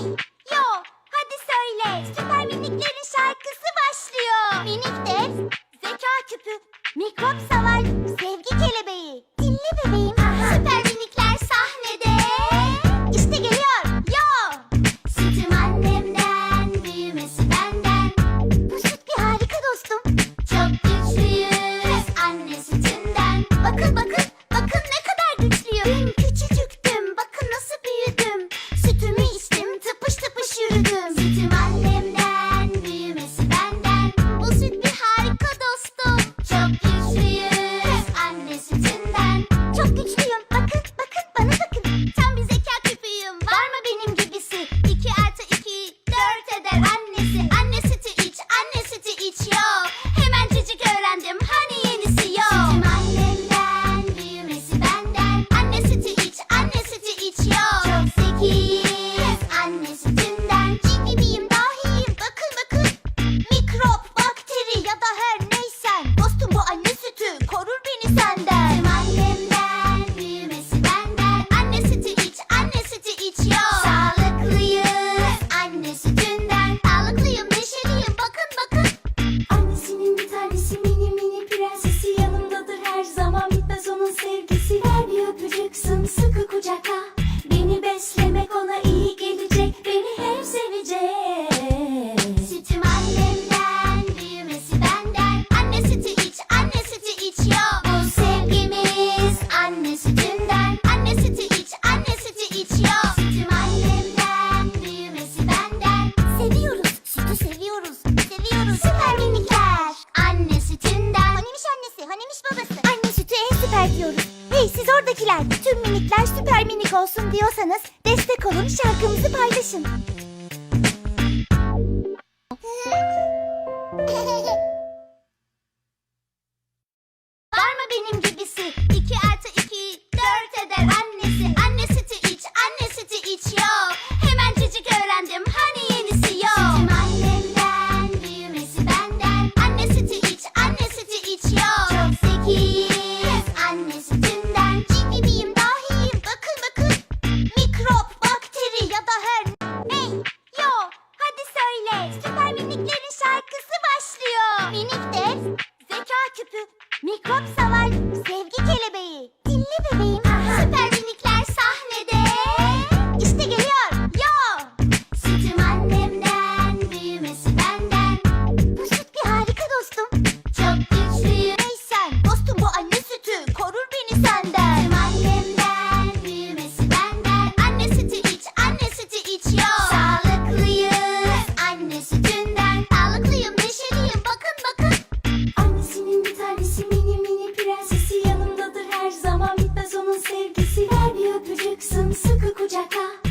Hey! Hadi söyle. Süper Miniklerin şarkısı başlıyor. Minik zeka küpü, mikrop savar I'll see you. babası, hanemiş babası. Anne sütü en süper diyoruz. Hey siz oradakiler, tüm minikler süper minik olsun diyorsanız destek olun şarkımızı paylaşın. küpü, mikrop savar, sevgi kelebeği. Sıkı kucakla.